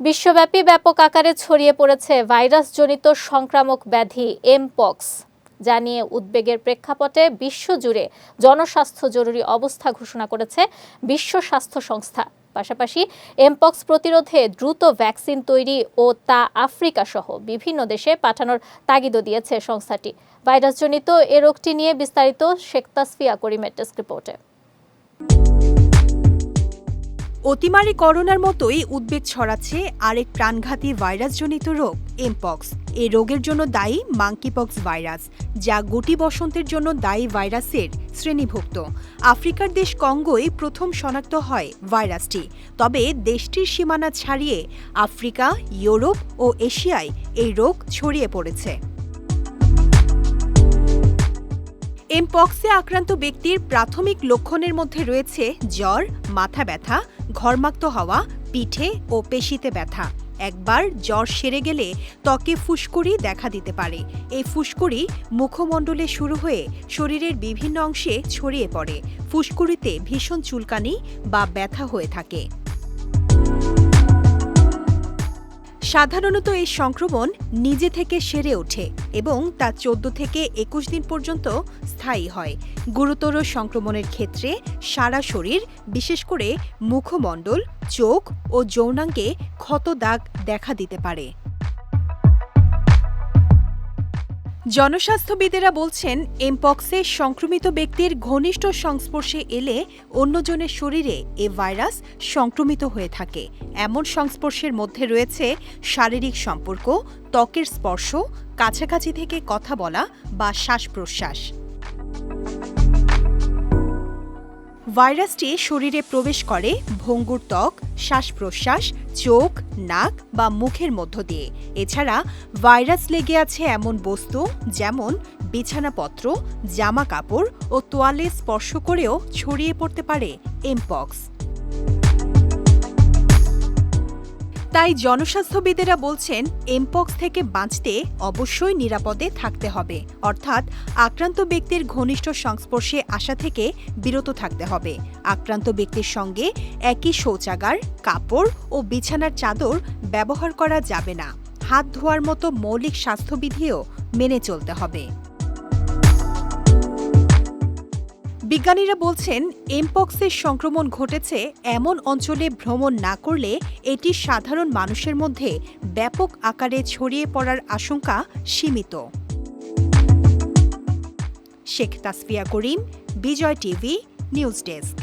বিশ্বব্যাপী ব্যাপক আকারে ছড়িয়ে পড়েছে ভাইরাসজনিত সংক্রামক ব্যাধি এমপক্স যা নিয়ে উদ্বেগের প্রেক্ষাপটে বিশ্বজুড়ে জনস্বাস্থ্য জরুরি অবস্থা ঘোষণা করেছে বিশ্ব স্বাস্থ্য সংস্থা। পাশাপাশি এমপক্স প্রতিরোধে দ্রুত ভ্যাকসিন তৈরি ও তা আফ্রিকা সহ বিভিন্ন দেশে পাঠানোর তাগিদও দিয়েছে সংস্থাটি। ভাইরাসজনিত এ রোগটি নিয়ে বিস্তারিত শেখ তাসফিয়া করিমের ডেস্ক রিপোর্টে। অতিমারি করোনার মতোই উদ্বেগ ছড়াচ্ছে আরেক প্রাণঘাতী ভাইরাসজনিত রোগ এমপক্স এই রোগের জন্য দায়ী মাঙ্কিপক্স ভাইরাস যা গুটি বসন্তের জন্য দায়ী ভাইরাসের শ্রেণীভুক্ত। আফ্রিকার দেশ কঙ্গোয় প্রথম শনাক্ত হয় ভাইরাসটি। তবে দেশটির সীমানা ছাড়িয়ে আফ্রিকা, ইউরোপ ও এশিয়ায় এই রোগ ছড়িয়ে পড়েছে। এমপক্সে আক্রান্ত ব্যক্তির প্রাথমিক লক্ষণের মধ্যে রয়েছে জ্বর, মাথা ব্যথা, ঘরমাক্ত হওয়া, পিঠে ও পেশিতে ব্যথা। একবার জ্বর সেরে গেলে ত্বকে ফুসকুড়ি দেখা দিতে পারে। এই ফুসকুড়ি মুখমণ্ডলে শুরু হয়ে শরীরের বিভিন্ন অংশে ছড়িয়ে পড়ে। ফুসকুড়িতে ভীষণ চুলকানি বা ব্যথা হয়ে থাকে। সাধারণত এই সংক্রমণ নিজে থেকে সেরে ওঠে এবং তা চোদ্দ থেকে একুশ দিন পর্যন্ত স্থায়ী হয়। গুরুতর সংক্রমণের ক্ষেত্রে সারা শরীর, বিশেষ করে মুখমণ্ডল, চোখ ও যৌনাঙ্গে ক্ষত দাগ দেখা দিতে পারে। জনস্বাস্থ্যবিদেরা বলছেন, এমপক্সে সংক্রমিত ব্যক্তির ঘনিষ্ঠ সংস্পর্শে এলে অন্যজনের শরীরে এ ভাইরাস সংক্রমিত হয়ে থাকে। এমন সংস্পর্শের মধ্যে রয়েছে শারীরিক সম্পর্ক, ত্বকের স্পর্শ, কাছাকাছি থেকে কথা বলা বা শ্বাস প্রশ্বাস ভাইরাসটি শরীরে প্রবেশ করে ভঙ্গুর ত্বক শ্বাস প্রশ্বাস চোখ, নাক বা মুখের মধ্য দিয়ে। এছাড়া ভাইরাস লেগে আছে এমন বস্তু যেমন বিছানাপত্র জামা কাপড় ও তোয়ালে স্পর্শ করেও ছড়িয়ে পড়তে পারে এমপক্স। তাই জনস্বাস্থ্যবিদেরা বলছেন, এমপক্স থেকে বাঁচতে অবশ্যই নিরাপদে থাকতে হবে। অর্থাৎ আক্রান্ত ব্যক্তির ঘনিষ্ঠ সংস্পর্শে আসা থেকে বিরত থাকতে হবে। আক্রান্ত ব্যক্তির সঙ্গে একই শৌচাগার, কাপড় ও বিছানার চাদর ব্যবহার করা যাবে না। হাত ধোয়ার মতো মৌলিক স্বাস্থ্যবিধিও মেনে চলতে হবে। বিজ্ঞানীরা বলছেন, এমপক্সের সংক্রমণ ঘটেছে এমন অঞ্চলে ভ্রমণ না করলে এটি সাধারণ মানুষের মধ্যে ব্যাপক আকারে ছড়িয়ে পড়ার আশঙ্কা সীমিত। Sheikh Tasfia Karim, Bijoy TV, news desk.